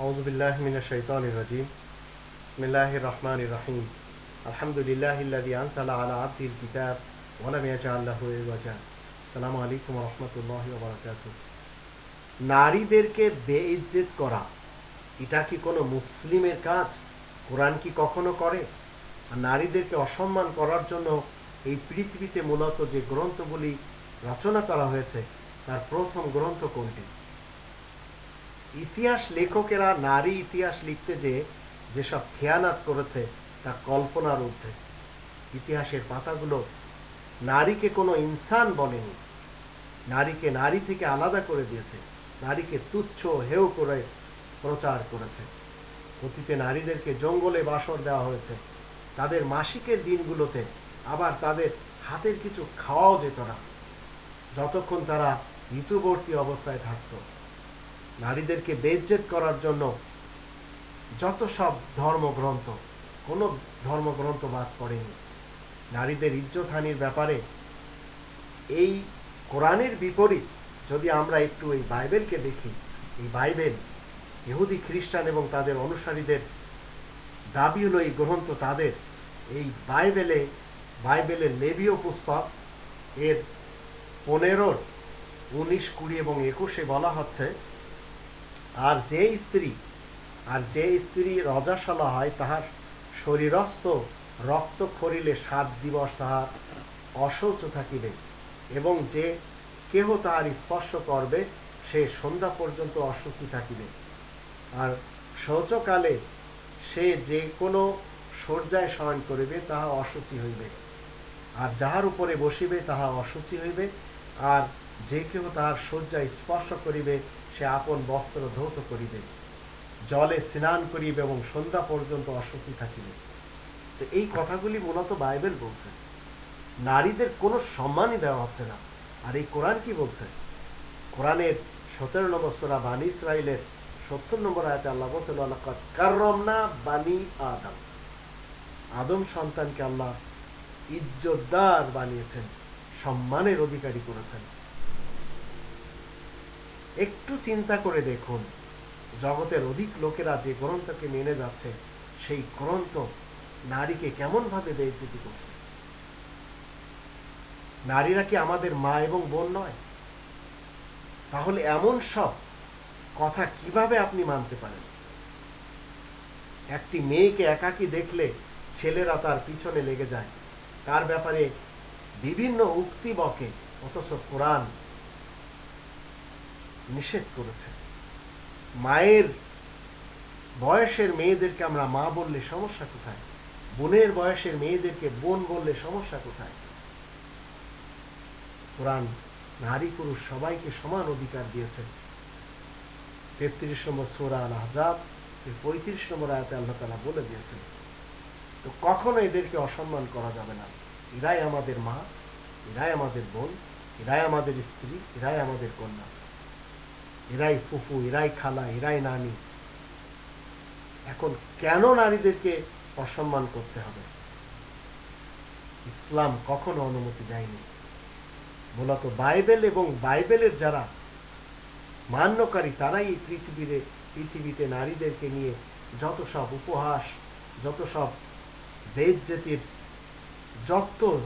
أعوذ بالله من الشيطان الرجيم بسم الله الرحمن الرحيم الحمد لله الذي أنزل على عبده الكتاب ولم يجعل له عوجا السلام عليكم ورحمة الله وبركاته নারীদেরকে বেইজ্জত করা এটা কি কোনো মুসলিমের কাজ কোরআন কি কখনো করে আর নারীদেরকে অসম্মান করার জন্য এই পৃথিবীতে মূলত যে গ্রন্থগুলি রচনা করা হয়েছে তার প্রথম গ্রন্থ কোনটি ইতিহাস লেখকেরা নারী ইতিহাস লিখতে যে যেসব খেয়ানাত করেছে, তা কল্পনার ঊর্ধ্বে। ইতিহাসের পাতাগুলো নারীকে কোনো ইনসান বলেনি। নারীকে নারী থেকে আলাদা করে দিয়েছে, নারীকে তুচ্ছ হেউ করে প্রচার করেছে। অতীতে নারীদেরকে জঙ্গলে বাসর দেওয়া হয়েছে। তাদের মাসিকের দিনগুলোতে আবার তাদের হাতের কিছু খাওয়াও যেত না। যতক্ষণ তারা ঋতুবর্তী অবস্থায় থাকত। নারীদেরকে বেজ্জেত করার জন্য যত সব ধর্মগ্রন্থ, কোনো ধর্মগ্রন্থ বাদ পড়েনি। নারীদের ইজ্জতহানির ব্যাপারে এই কোরআনের বিপরীত যদি আমরা একটু এই বাইবেলকে দেখি, এই বাইবেল ইহুদি, খ্রিস্টান এবং তাদের অনুসারীদের দাবি হলো এই গ্রন্থ তাদের। এই বাইবেলে, বাইবেলের লেবীয় পুস্তক এর পনেরোর উনিশ, কুড়ি এবং একুশে বলা হচ্ছে আর যে স্ত্রী, আর যে স্ত্রী রজাশালা হয়, তাহার শরীরস্থ রক্ত খরিলে সাত দিবস তাহার অশৌচ থাকিবে এবং যে কেহ তাহার স্পর্শ করবে, সে সন্ধ্যা পর্যন্ত অসুচি থাকিবে। আর শৌচকালে সে যে কোনো শয্যায় শয়ন করিবে, তাহা অসুচি হইবে। আর যাহার উপরে বসিবে, তাহা অসুচি হইবে। আর যে কেহ তাহার শয্যায় স্পর্শ করিবে সে আপন বস্ত্র ধৌত করিবে। জলে স্নান করিবে এবং সন্ধ্যা পর্যন্ত অসুচি থাকিবে। তো এই কথাগুলি মূলত বাইবেল বলছে। নারীদের কোনো সম্মানই দেওয়া হচ্ছে না। আর এই কোরআন কি বলছে? কোরআনের সতেরো নম্বর সোরা বানী ইসরায়েলের সত্তর নম্বর আয়াতে আল্লাহ বলছেন কাররমনা বানি আদম। আদম সন্তানকে আল্লাহ ইজ্জতদার বানিয়েছেন, সম্মানের অধিকারী করেছেন। একটু চিন্তা করে দেখুন। জগতের অধিক লোকেরা যে গ্রন্থকে মেনে যাচ্ছে, সেই গ্রন্থ নারীকে কেমন ভাবে বেইজ্জতি করছে? নারীরা কি আমাদের মা এবং বোন নয়? তাহলে এমন সব কথা কীভাবে আপনি মানতে পারেন? একটি মেয়েকে একাকি দেখলে ছেলেরা তার পিছনে লেগে যায়। তার ব্যাপারে বিভিন্ন উক্তি বকে অথচ কোরআন নিষেধ করেছে। মায়ের বয়সের মেয়েদেরকে আমরা মা বললে সমস্যা কোথায়? বোনের বয়সের মেয়েদেরকে বোন বললে সমস্যা কোথায়? কোরআন, নারী পুরুষ সবাইকে সমান অধিকার দিয়েছে। তেত্রিশ নম্বর সোরা আল আহজাব পঁয়ত্রিশ নম্বর আয়াতে আল্লাহ তালা বলে দিয়েছেন, তো কখনো এদেরকে অসম্মান করা যাবে না। এরাই আমাদের মা, এরাই আমাদের বোন, এরাই আমাদের স্ত্রী, এরাই আমাদের কন্যা। এরাই ফুফু এরাই খালা এরাই নানি। এখন কেন নারীদেরকে অসম্মান করতে হবে? ইসলাম কখনো অনুমতি দেয়নি। মূলত বাইবেল এবং বাইবেলের যারা মান্যকারী, তারাই এই পৃথিবীতে পৃথিবীতে নারীদেরকে নিয়ে যত সব উপহাস, যত সব বেদ জাতির যত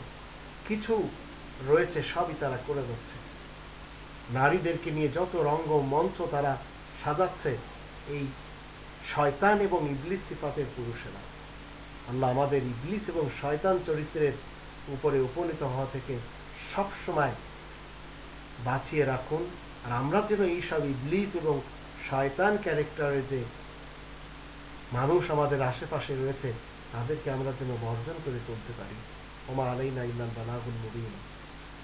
কিছু রয়েছে, সবই তারা করে যাচ্ছে নারীদেরকে নিয়ে যত রঙ্গ মঞ্চ তারা সাজাচ্ছে, এই শয়তান এবং ইবলিস সিফাতের পুরুষেরা। আল্লাহ আমাদের ইবলিস এবং শয়তান চরিত্রের উপরে উপনীত হওয়া থেকে সব সময় বাঁচিয়ে রাখুন। আর আমরা যেন এই সব ইবলিস এবং শয়তান ক্যারেক্টারের যে মানুষ আমাদের আশেপাশে রয়েছে, তাদেরকে আমরা যেন বর্জন করে চলতে পারি। ওমা আলাইনা ইল্লাল বালাগুল মুবিন।